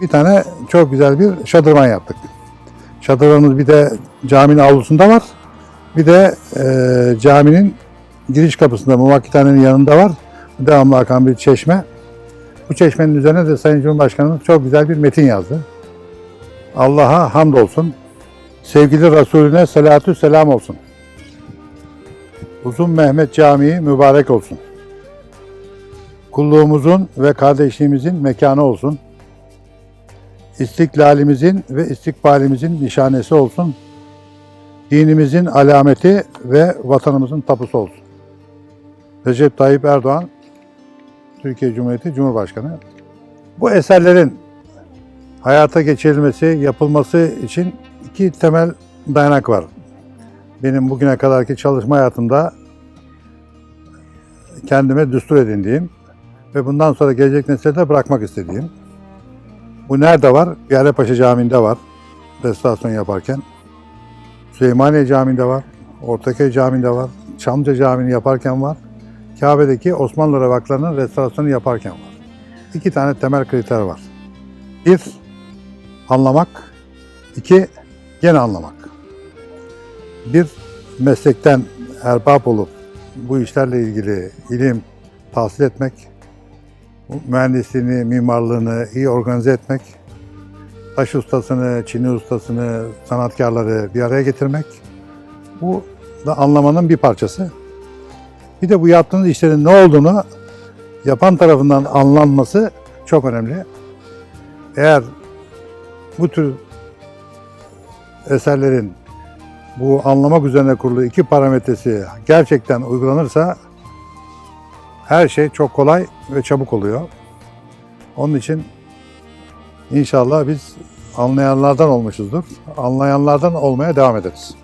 Bir tane çok güzel bir şadırvan yaptık. Şadırvanımız bir de caminin avlusunda var. Bir de e, caminin giriş kapısında Muvakkithane'nin yanında var. Devamlı akan bir çeşme. Bu çeşmenin üzerine de Sayın Cumhurbaşkanımız çok güzel bir metin yazdı. Allah'a hamdolsun. Sevgili Resulüne selatü selam olsun. Uzun Mehmet Camii mübarek olsun. Kulluğumuzun ve kardeşliğimizin mekanı olsun. İstiklalimizin ve istikbalimizin nişanesi olsun. Dinimizin alameti ve vatanımızın tapusu olsun. Recep Tayyip Erdoğan, Türkiye Cumhuriyeti Cumhurbaşkanı. Bu eserlerin hayata geçirilmesi, yapılması için iki temel dayanak var. Benim bugüne kadarki çalışma hayatımda kendime düstur edindiğim ve bundan sonra gelecek nesile de bırakmak istediğim. Bu nerede var? Piyalepaşa Camii'nde var. Restorasyon yaparken. Süleymaniye Camii'nde var. Ortaköy Camii'nde var. Çamlıca Camii'ni yaparken var. Kabe'deki Osmanlı revaklarının restorasyonu yaparken var. İki tane temel kriter var. Bir, anlamak. iki gene anlamak. Bir, meslekten erbap olup bu işlerle ilgili ilim tahsil etmek, mühendisliğini, mimarlığını iyi organize etmek, taş ustasını, çini ustasını, sanatkarları bir araya getirmek. Bu da anlamanın bir parçası. Bir de bu yaptığınız işlerin ne olduğunu yapan tarafından anlanması çok önemli. Eğer bu tür eserlerin bu anlamak üzerine kurulu iki parametresi gerçekten uygulanırsa her şey çok kolay ve çabuk oluyor. Onun için inşallah biz anlayanlardan olmuşuzdur. Anlayanlardan olmaya devam ederiz.